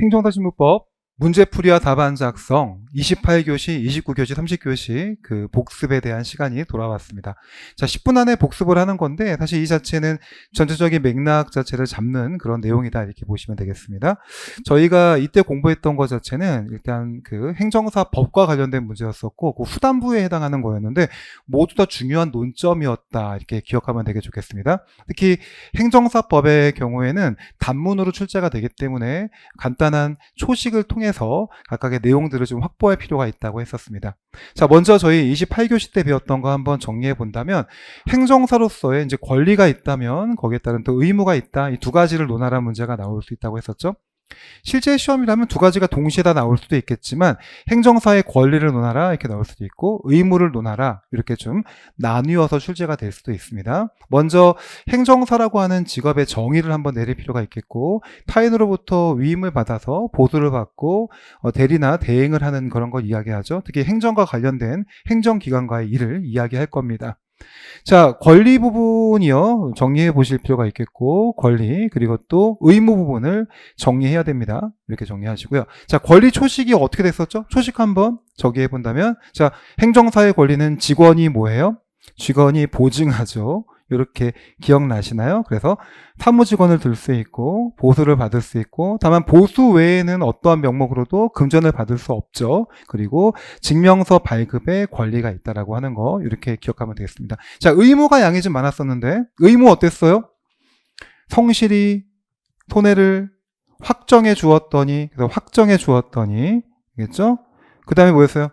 행정사실무법 문제풀이와 답안 작성 28교시, 29교시, 30교시 그 복습에 대한 시간이 돌아왔습니다. 자, 10분 안에 복습을 하는 건데 사실 이 자체는 전체적인 맥락 자체를 잡는 그런 내용이다 이렇게 보시면 되겠습니다. 저희가 이때 공부했던 것 자체는 일단 그 행정사 법과 관련된 문제였었고 그 후단부에 해당하는 거였는데 모두 다 중요한 논점이었다 이렇게 기억하면 되게 좋겠습니다. 특히 행정사법의 경우에는 단문으로 출제가 되기 때문에 간단한 초식을 통해 서 각각의 내용들을 좀 확보할 필요가 있다고 했었습니다. 자, 먼저 저희 28교시 때 배웠던 거 한번 정리해 본다면 행정사로서의 이제 권리가 있다면 거기에 따른 또 의무가 있다. 이 두 가지를 논하라는 문제가 나올 수 있다고 했었죠. 실제 시험이라면 두 가지가 동시에 다 나올 수도 있겠지만 행정사의 권리를 논하라 이렇게 나올 수도 있고 의무를 논하라 이렇게 좀 나뉘어서 출제가 될 수도 있습니다. 먼저 행정사라고 하는 직업의 정의를 한번 내릴 필요가 있겠고 타인으로부터 위임을 받아서 보수를 받고 어, 대리나 대행을 하는 그런 걸 이야기하죠. 특히 행정과 관련된 행정기관과의 일을 이야기할 겁니다. 자, 권리 부분이요. 정리해 보실 필요가 있겠고, 권리, 그리고 또 의무 부분을 정리해야 됩니다. 이렇게 정리하시고요. 자, 권리 초식이 어떻게 됐었죠? 초식 한번 정리해 본다면, 자, 행정사의 권리는 직원이 뭐예요? 직원이 보증하죠. 이렇게 기억나시나요? 그래서 사무직원을 들 수 있고 보수를 받을 수 있고 다만 보수 외에는 어떠한 명목으로도 금전을 받을 수 없죠. 그리고 증명서 발급에 권리가 있다라고 하는 거 이렇게 기억하면 되겠습니다. 자, 의무가 양이 좀 많았었는데 의무 어땠어요? 성실히 손해를 확정해 주었더니 그래서 확정해 주었더니 알겠죠? 그 다음에 뭐였어요?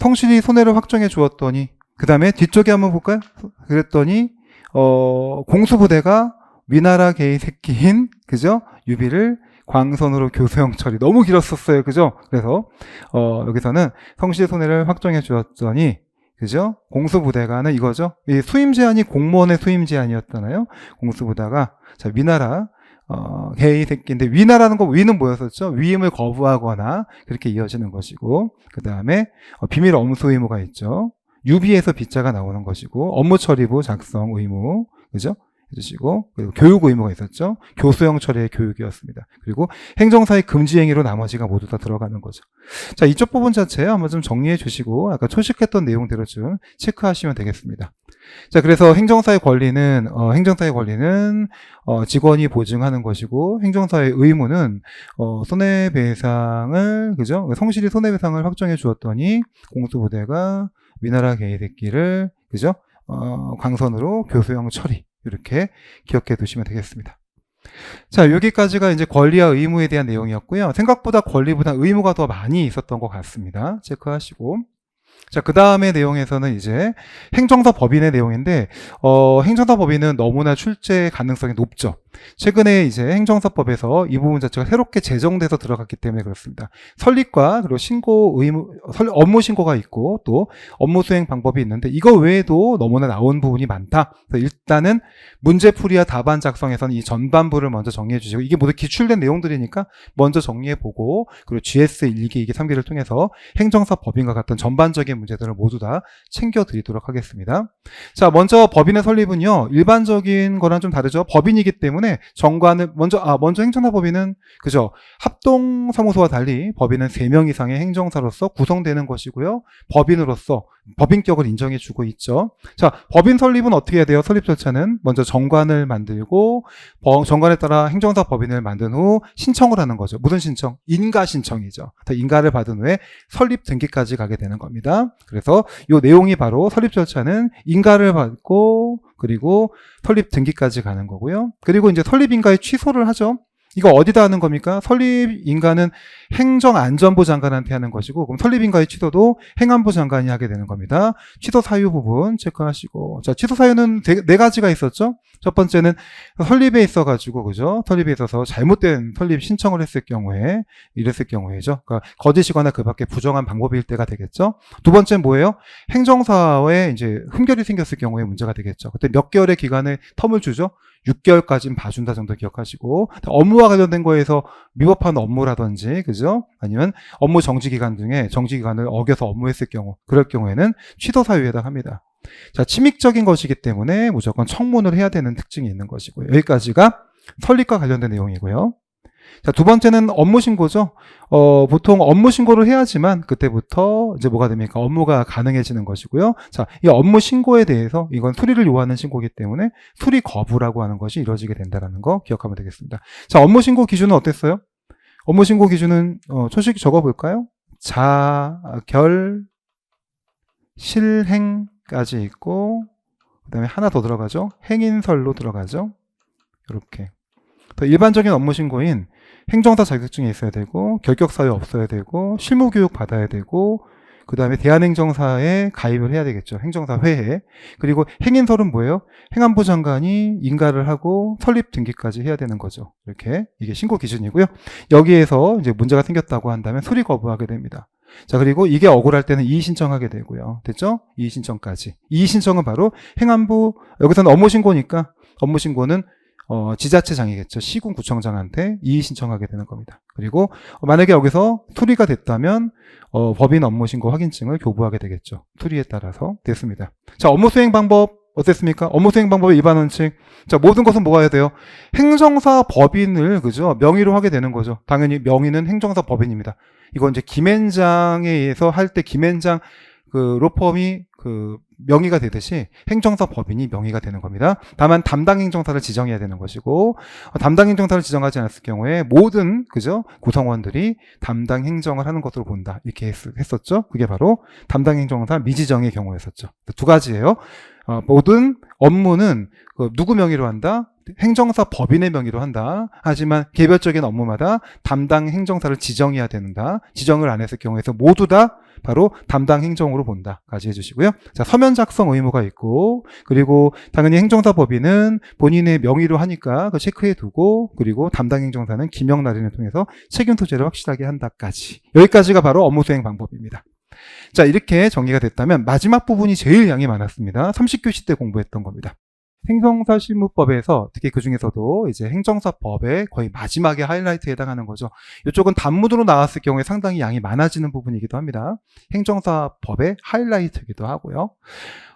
성실히 손해를 확정해 주었더니 그 다음에 뒤쪽에 한번 볼까요? 그랬더니 어, 공수부대가 위나라 개의 새끼인, 그죠? 유비를 광선으로 교수형 처리. 너무 길었었어요. 그죠? 그래서, 어, 여기서는 성실의 손해를 확정해 주었더니, 그죠? 공수부대가는 이거죠. 이 수임 제한이 공무원의 수임 제한이었잖아요. 공수부대가, 자, 위나라, 어, 개의 새끼인데, 위나라는 거, 위는 뭐였었죠? 위임을 거부하거나, 그렇게 이어지는 것이고, 그 다음에, 어, 비밀 엄수 의무가 있죠. 유비에서 빗자가 나오는 것이고 업무 처리부 작성 의무 그죠? 해주시고 그리고 교육 의무가 있었죠. 교수형 처리의 교육이었습니다. 그리고 행정사의 금지 행위로 나머지가 모두 다 들어가는 거죠. 자 이쪽 부분 자체 한번 좀 정리해 주시고 아까 초식했던 내용대로 좀 체크하시면 되겠습니다. 자 그래서 행정사의 권리는 어, 행정사의 권리는 어, 직원이 보증하는 것이고 행정사의 의무는 어, 손해배상을 그죠? 성실히 손해배상을 확정해 주었더니 공수부대가 위나라 개의 새끼를 그죠? 어, 광선으로 교수형 처리 이렇게 기억해 두시면 되겠습니다. 자 여기까지가 이제 권리와 의무에 대한 내용이었고요. 생각보다 권리보다 의무가 더 많이 있었던 것 같습니다. 체크하시고 자, 그 다음의 내용에서는 이제 행정사 법인의 내용인데, 어, 행정사 법인은 너무나 출제 가능성이 높죠. 최근에 이제 행정사법에서 이 부분 자체가 새롭게 제정돼서 들어갔기 때문에 그렇습니다. 설립과 그리고 신고 의무, 설- 업무 신고가 있고 또 업무 수행 방법이 있는데 이거 외에도 너무나 나온 부분이 많다. 그래서 일단은 문제풀이와 답안 작성에서는 이 전반부를 먼저 정리해 주시고 이게 모두 기출된 내용들이니까 먼저 정리해 보고 그리고 GS 1기, 2기, 3기를 통해서 행정사 법인과 같은 전반적인 문제들을 모두 다 챙겨 드리도록 하겠습니다. 자, 먼저 법인의 설립은요. 일반적인 거랑 좀 다르죠. 법인이기 때문에 정관을 먼저 아, 먼저 행정사 법인은 그죠. 합동 사무소와 달리 법인은 3명 이상의 행정사로서 구성되는 것이고요. 법인으로서 법인격을 인정해 주고 있죠. 자, 법인 설립은 어떻게 해야 돼요? 설립 절차는 먼저 정관을 만들고 법- 정관에 따라 행정사 법인을 만든 후 신청을 하는 거죠. 무슨 신청? 인가 신청이죠. 자, 인가를 받은 후에 설립 등기까지 가게 되는 겁니다. 그래서 이 내용이 바로 설립 절차는 인가를 받고 그리고 설립 등기까지 가는 거고요. 그리고 이제 설립 인가의 취소를 하죠. 이거 어디다 하는 겁니까? 설립 인가는 행정안전부 장관한테 하는 것이고, 그럼 설립 인가의 취소도 행안부 장관이 하게 되는 겁니다. 취소 사유 부분 체크하시고, 자, 취소 사유는 네, 네 가지가 있었죠? 첫 번째는 설립에 있어 가지고, 그죠? 설립에 있어서 잘못된 설립 신청을 했을 경우에, 이랬을 경우에죠. 그러니까 거짓이거나 그 밖에 부정한 방법일 때가 되겠죠? 두 번째는 뭐예요? 행정사에 이제 흠결이 생겼을 경우에 문제가 되겠죠. 그때 몇 개월의 기간을 텀을 주죠? 6개월까지는 봐준다 정도 기억하시고 업무와 관련된 거에서 위법한 업무라든지 그죠? 아니면 업무 정지 기간 중에 정지 기간을 어겨서 업무했을 경우 그럴 경우에는 취소 사유에 해당합니다. 자, 침익적인 것이기 때문에 무조건 청문을 해야 되는 특징이 있는 것이고요. 여기까지가 설립과 관련된 내용이고요. 자, 두 번째는 업무 신고죠. 어, 보통 업무 신고를 해야지만 그때부터 이제 뭐가 됩니까? 업무가 가능해지는 것이고요. 자, 이 업무 신고에 대해서 이건 수리를 요하는 신고이기 때문에 수리 거부라고 하는 것이 이루어지게 된다는 거 기억하면 되겠습니다. 자, 업무 신고 기준은 어땠어요? 업무 신고 기준은 어, 초식 적어 볼까요? 자, 결, 실행까지 있고 그다음에 하나 더 들어가죠. 행인설로 들어가죠. 이렇게. 더 일반적인 업무 신고인 행정사 자격증이 있어야 되고 결격 사유 없어야 되고 실무 교육 받아야 되고 그 다음에 대한행정사에 가입을 해야 되겠죠. 행정사 회에. 그리고 행인설은 뭐예요? 행안부 장관이 인가를 하고 설립 등기까지 해야 되는 거죠. 이렇게 이게 신고 기준이고요. 여기에서 이제 문제가 생겼다고 한다면 수리 거부하게 됩니다. 자, 그리고 이게 억울할 때는 이의 신청하게 되고요. 됐죠? 이의 신청까지. 이의 신청은 바로 행안부 여기서는 업무 신고니까 업무 신고는 어, 지자체장이겠죠. 시군 구청장한테 이의 신청하게 되는 겁니다. 그리고 만약에 여기서 수리가 됐다면 어, 법인 업무 신고 확인증을 교부하게 되겠죠. 수리에 따라서 됐습니다. 자, 업무 수행 방법 어땠습니까? 업무 수행 방법의 일반 원칙. 자, 모든 것은 뭐가 해야 돼요? 행정사 법인을 그죠? 명의로 하게 되는 거죠. 당연히 명의는 행정사 법인입니다. 이건 이제 김앤장에 의해서 할 때 김앤장 그 로펌이 그 명의가 되듯이 행정사 법인이 명의가 되는 겁니다. 다만 담당 행정사를 지정해야 되는 것이고 어, 담당 행정사를 지정하지 않았을 경우에 모든 그죠 구성원들이 담당 행정을 하는 것으로 본다 이렇게 했, 했었죠. 그게 바로 담당 행정사 미지정의 경우였었죠. 두 가지예요. 어, 모든 업무는 그 누구 명의로 한다? 행정사 법인의 명의로 한다. 하지만 개별적인 업무마다 담당 행정사를 지정해야 된다. 지정을 안 했을 경우에서 모두 다 바로 담당 행정으로 본다까지 해주시고요. 자 서면 작성 의무가 있고 그리고 당연히 행정사 법인은 본인의 명의로 하니까 그 체크해 두고 그리고 담당 행정사는 기명 날인을 통해서 책임 소재를 확실하게 한다까지 여기까지가 바로 업무 수행 방법입니다. 자, 이렇게 정리가 됐다면 마지막 부분이 제일 양이 많았습니다. 30교시 때 공부했던 겁니다. 행정사 실무법에서 특히 그 중에서도 이제 행정사법의 거의 마지막에 하이라이트에 해당하는 거죠. 이쪽은 단문으로 나왔을 경우에 상당히 양이 많아지는 부분이기도 합니다. 행정사법의 하이라이트이기도 하고요.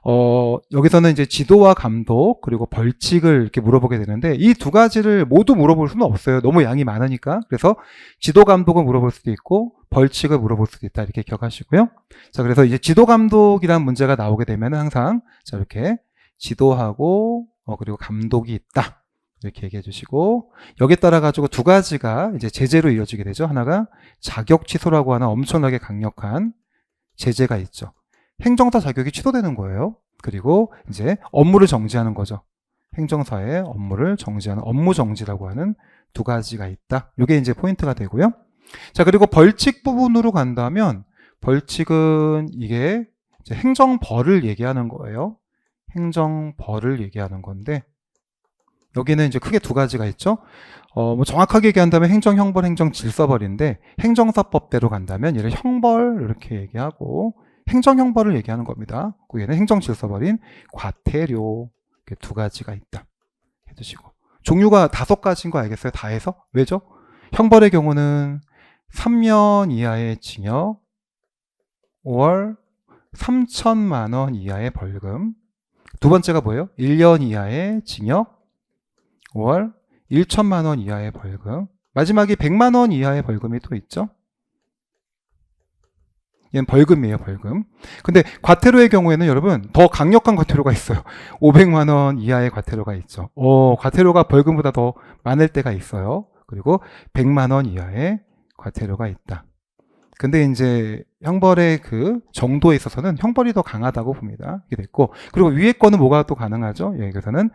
어, 여기서는 이제 지도와 감독 그리고 벌칙을 이렇게 물어보게 되는데 이 두 가지를 모두 물어볼 수는 없어요. 너무 양이 많으니까. 그래서 지도 감독을 물어볼 수도 있고 벌칙을 물어볼 수도 있다 이렇게 기억하시고요. 자, 그래서 이제 지도 감독이라는 문제가 나오게 되면 항상 자 이렇게 지도하고 어, 그리고 감독이 있다. 이렇게 얘기해 주시고 여기에 따라 가지고 두 가지가 이제 제재로 이어지게 되죠. 하나가 자격 취소라고 하는 엄청나게 강력한 제재가 있죠. 행정사 자격이 취소되는 거예요. 그리고 이제 업무를 정지하는 거죠. 행정사의 업무를 정지하는 업무 정지라고 하는 두 가지가 있다. 이게 이제 포인트가 되고요. 자, 그리고 벌칙 부분으로 간다면 벌칙은 이게 행정벌을 얘기하는 거예요. 행정벌을 얘기하는 건데 여기는 이제 크게 두 가지가 있죠. 어, 뭐 정확하게 얘기한다면 행정형벌, 행정질서벌인데 행정사법대로 간다면 얘를 형벌 이렇게 얘기하고 행정형벌을 얘기하는 겁니다. 그 얘는 행정질서벌인 과태료 이렇게 두 가지가 있다. 해두시고 종류가 다섯 가지인 거 알겠어요? 다 해서 왜죠? 형벌의 경우는 3년 이하의 징역, 5월 3천만 원 이하의 벌금, 두 번째가 뭐예요? 1년 이하의 징역, 5월 1천만 원 이하의 벌금. 마지막에 100만 원 이하의 벌금이 또 있죠. 얘는 벌금이에요, 벌금. 근데 과태료의 경우에는 여러분 더 강력한 과태료가 있어요. 500만 원 이하의 과태료가 있죠. 어, 과태료가 벌금보다 더 많을 때가 있어요. 그리고 100만 원 이하의 과태료가 있다. 근데 이제 형벌의 그 정도에 있어서는 형벌이 더 강하다고 봅니다. 이게 됐고 그리고 위에 거는 뭐가 또 가능하죠? 여기서는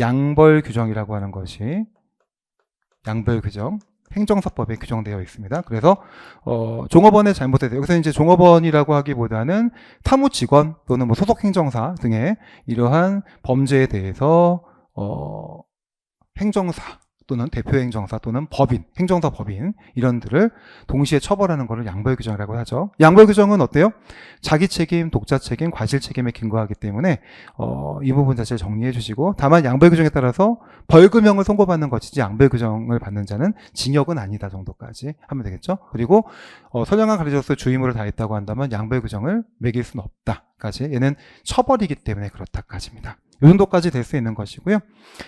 양벌 규정이라고 하는 것이 양벌 규정 행정사법에 규정되어 있습니다. 그래서 어, 종업원의 잘못에 대해 여기서 이제 종업원이라고 하기보다는 사무 직원 또는 뭐 소속 행정사 등의 이러한 범죄에 대해서 어, 행정사 또는 대표행정사 또는 법인, 행정사 법인 이런들을 동시에 처벌하는 것을 양벌 규정이라고 하죠. 양벌 규정은 어때요? 자기 책임, 독자 책임, 과실 책임에 근거하기 때문에 어, 이 부분 자체를 정리해 주시고 다만 양벌 규정에 따라서 벌금형을 선고받는 것이지 양벌 규정을 받는 자는 징역은 아니다 정도까지 하면 되겠죠. 그리고 어, 선량한 가르쳐서 주의무를 다했다고 한다면 양벌 규정을 매길 수는 없다까지 얘는 처벌이기 때문에 그렇다까지입니다. 이 정도까지 될 수 있는 것이고요.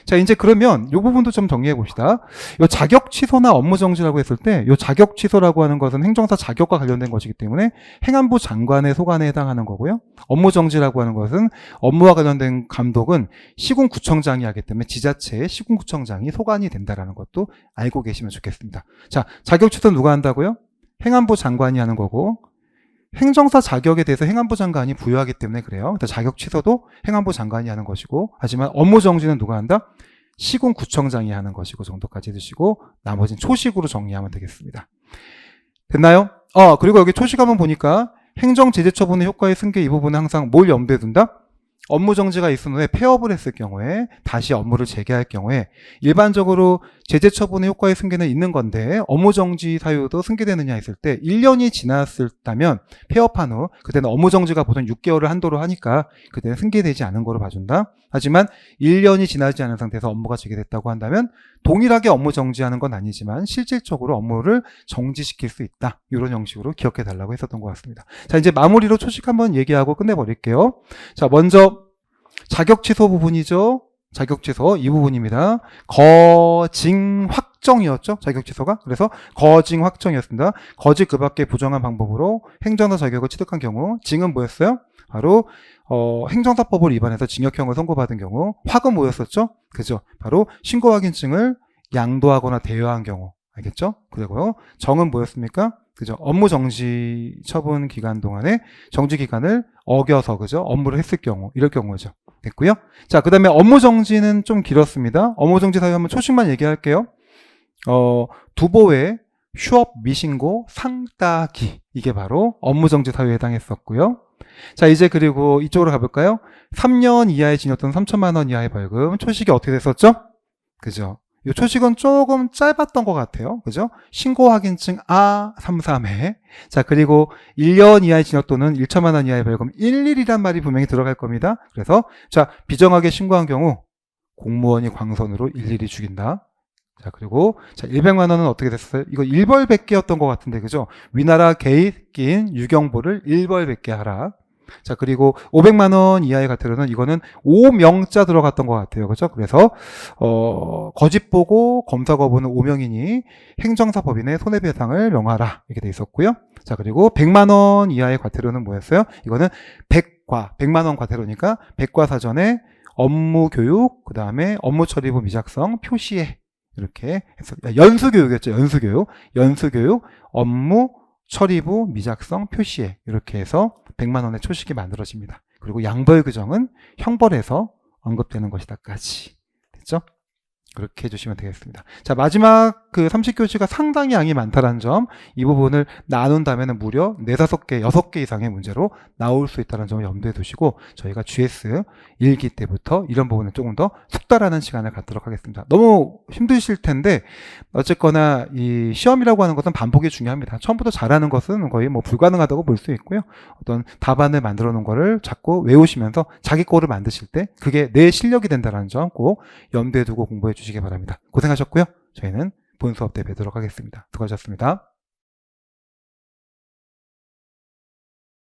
자, 이제 그러면 이 부분도 좀 정리해 봅시다. 이 자격 취소나 업무 정지라고 했을 때, 이 자격 취소라고 하는 것은 행정사 자격과 관련된 것이기 때문에 행안부 장관의 소관에 해당하는 거고요. 업무 정지라고 하는 것은 업무와 관련된 감독은 시군구청장이 하기 때문에 지자체의 시군구청장이 소관이 된다라는 것도 알고 계시면 좋겠습니다. 자, 자격 취소 누가 한다고요? 행안부 장관이 하는 거고, 행정사 자격에 대해서 행안부 장관이 부여하기 때문에 그래요. 그러니까 자격 취소도 행안부 장관이 하는 것이고, 하지만 업무 정지는 누가 한다? 시군구청장이 하는 것이고 정도까지 드시고 나머지는 초식으로 정리하면 되겠습니다. 됐나요? 어 그리고 여기 초식 한번 보니까 행정 제재 처분의 효과의 승계 이 부분은 항상 뭘 염두에 둔다? 업무 정지가 있은 후에 폐업을 했을 경우에 다시 업무를 재개할 경우에 일반적으로 제재 처분의 효과의 승계는 있는 건데 업무 정지 사유도 승계되느냐 했을 때 1년이 지났을다면 폐업한 후 그때는 업무 정지가 보통 6개월을 한도로 하니까 그때는 승계되지 않은 거로 봐준다. 하지만 1년이 지나지 않은 상태에서 업무가 재개됐다고 한다면 동일하게 업무 정지하는 건 아니지만 실질적으로 업무를 정지시킬 수 있다. 이런 형식으로 기억해 달라고 했었던 것 같습니다. 자, 이제 마무리로 초식 한번 얘기하고 끝내버릴게요. 자, 먼저 자격 취소 부분이죠. 자격 취소 이 부분입니다. 거징 확 정이었죠. 자격 취소가. 그래서 거징 확정이었습니다. 거짓 그 밖에 부정한 방법으로 행정사 자격을 취득한 경우 징은 뭐였어요? 바로 어, 행정사법을 위반해서 징역형을 선고받은 경우 확은 뭐였었죠? 그죠? 바로 신고 확인증을 양도하거나 대여한 경우 알겠죠? 그리고요 정은 뭐였습니까? 그죠? 업무 정지 처분 기간 동안에 정지 기간을 어겨서 그죠? 업무를 했을 경우 이럴 경우죠. 됐고요. 자, 그다음에 업무 정지는 좀 길었습니다. 업무 정지 사유 한번 초식만 얘기할게요. 어, 두보의 휴업 미신고 상따기 이게 바로 업무 정지 사유에 해당했었고요. 자, 이제 그리고 이쪽으로 가볼까요? 3년 이하의 징역 또는 3천만 원 이하의 벌금. 초식이 어떻게 됐었죠? 그죠? 이 초식은 조금 짧았던 것 같아요. 그죠? 신고 확인증 A33회. 자, 그리고 1년 이하의 징역 또는 1천만 원 이하의 벌금 11이란 말이 분명히 들어갈 겁니다. 그래서, 자, 비정하게 신고한 경우 공무원이 광선으로 일일이 죽인다. 자, 그리고, 자, 100만 원은 어떻게 됐어요? 이거 일벌백계였던 것 같은데, 그죠? 위나라 개입긴 유경보를 일벌백계 하라. 자, 그리고 500만 원 이하의 과태료는 이거는 5명자 들어갔던 것 같아요. 그죠? 그래서, 어, 거짓 보고 검사 거부는 5명이니 행정사 법인의 손해 배상을 명하라. 이렇게 돼 있었고요. 자, 그리고 100만 원 이하의 과태료는 뭐였어요? 이거는 100과, 100만 원 과태료니까 100과 사전에 업무 교육, 그 다음에 업무 처리부 미작성, 표시에 이렇게 해서 연수교육이었죠. 연수교육. 연수교육, 업무, 처리부, 미작성, 표시에 이렇게 해서 100만 원의 초식이 만들어집니다. 그리고 양벌 규정은 형벌에서 언급되는 것이다까지. 됐죠? 그렇게 해주시면 되겠습니다. 자, 마지막 그 30교시가 상당히 양이 많다는 점, 이 부분을 나눈다면 무려 4, 5개, 6개 이상의 문제로 나올 수 있다는 점을 염두에 두시고, 저희가 GS 1기 때부터 이런 부분을 조금 더 숙달하는 시간을 갖도록 하겠습니다. 너무 힘드실 텐데, 어쨌거나 이 시험이라고 하는 것은 반복이 중요합니다. 처음부터 잘하는 것은 거의 뭐 불가능하다고 볼 수 있고요. 어떤 답안을 만들어 놓은 거를 자꾸 외우시면서 자기 거를 만드실 때 그게 내 실력이 된다는 점 꼭 염두에 두고 공부해 주시기 바랍니다. 고생하셨고요. 저희는 본 수업 때 뵙도록 하겠습니다. 수고하셨습니다.